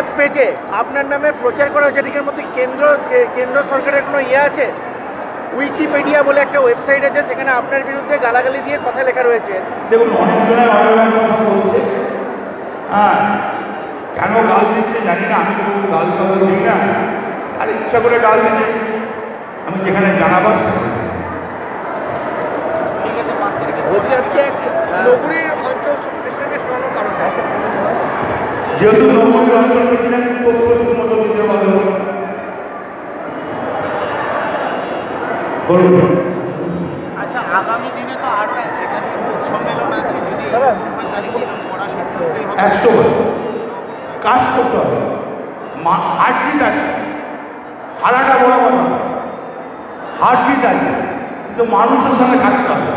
Web পেজে আপনার নামে প্রচার করা হয়েছে। এটির মধ্যে কেন্দ্র কেন্দ্র সরকারের কোনো ইয়ে আছে? উইকিপিডিয়া বলে একটা ওয়েবসাইট আছে সেখানে আপনার বিরুদ্ধে গালাগালি দিয়ে কথা লেখা রয়েছে। দেখুন অনেক বলছে। হ্যাঁ কেন গাল দিচ্ছে জানি না আমি তো গাল টাল দিই না। আর ইচ্ছা করে গাল দিচ্ছে। আমি যেখানে জানাবার সেখানে। বলছি আজকে নগরীর যেহেতু নবমী অঞ্চল প্রেসিডেন্ট মতো দিতে পারল বলুন। আচ্ছা আগামী দিনে তো আরও একাধিক সম্মেলন আছে যদি তাহলে কি হবে? একশো কাজ করতে হবে। হার্টবিট আছে। হারাটা বড় কথা। হার্টবিট আছে। কিন্তু মানুষের সঙ্গে থাকতে হবে।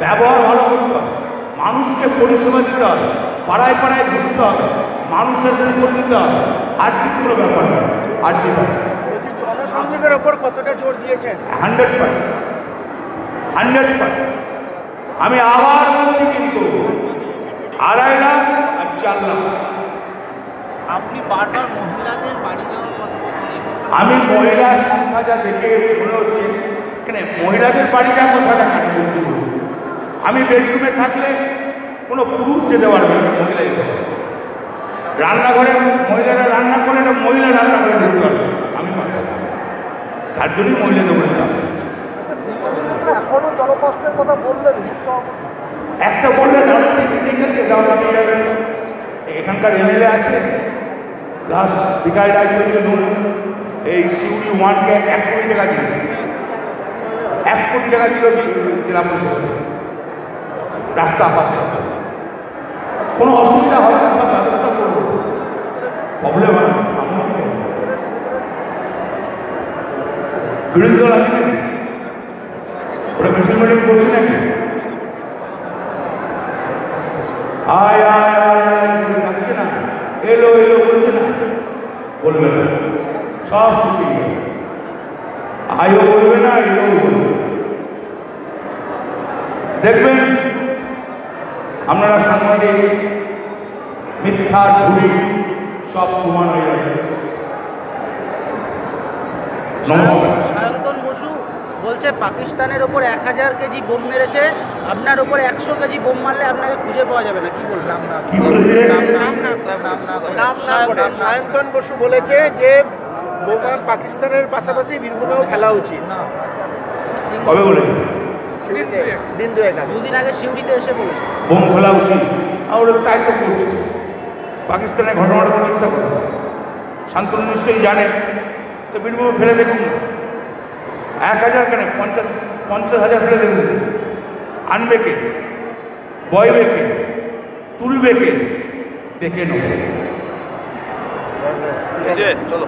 ব্যবহার ভালো করতে হবে। মানুষকে পরিষেবা দিতে হবে। পাড়ায় পাড়ায় ঘুরতে হবে মানুষের উপর দিতে হবে। হার্টবিট কোনো ব্যাপার না আছে বলছি জনসংযোগের ওপর কতটা জোর দিয়েছেন? Hundred percent hundred percent. আমি আবার বলছি কিন্তু আড়াই লাখ আর চার লাখ। আপনি বারবার মহিলাদের বাড়ি যাওয়ার কথা আমি মহিলার সংখ্যা যা দেখে মনে হচ্ছে এখানে মহিলাদের বাড়ি যা কথাটা কেন? আমি বেডরুমে থাকলে কোনো পুরুষ যেতে পারবে না মহিলা যেতে পারবে রান্নাঘরে মহিলারা রান্না করে একটা মহিলা ঢুকতে পারবে। আমি পারব না। তার জন্যই মহিলাদের বলে চাপ এখনও জলকষ্টের কথা বললেন একটা বললে দাঁড়াতে ঠিক আছে? দাঁড়া নিয়ে যাবেন এখানকার এমএলএ আছে। প্লাস বিকাশ ধরুন এই সিউড়ি ওয়ানকে এক কোটি টাকা দিয়েছে। এক কোটি টাকা দিল জেলা পরিষদ। রাস্তা পাশে কোনো অসুবিধা না সব ব্যবস্থা করব। প্রবলেম হয় বিরোধী দল আছে নাকি? ওরা মিছিল মিটিং করছে নাকি? আয় আয় আয় আয় না। এলো এলো, বলছে না। বলবে না। সব ছুটি আয়ও বলবে না এলো বলবে দেখবেন আপনারা সাংবাদিক মিথ্যা ঘুরি সব প্রমাণ হয়ে যাবে। সায়ন্তন বসু বলছে পাকিস্তানের ওপর এক হাজার কেজি বোম মেরেছে আপনার ওপর একশো কেজি বোম মারলে আপনাকে খুঁজে পাওয়া যাবে না। কি করে সায়ন্তন বসু বলেছে যে বোমা পাকিস্তানের পাশাপাশি বীরভূমেও খেলা উচিত। কবে বলেছে? দিন দুয়েক আগে। দুদিন আগে সিউড়িতে এসে বলেছে বোম ফেলা উচিত। আর ওরা তাই তো করছে। পাকিস্তানের ঘটনাটা তো মিথ্যা কথা শান্তনু নিশ্চয়ই জানে। তো বীরভূমে ফেলে দেখুন। এক হাজার কেন? পঞ্চাশ পঞ্চাশ হাজার ফেলে দেখুন। আনবে কে? বয়বে কে? তুলবে কে? দেখে নেব। চলো।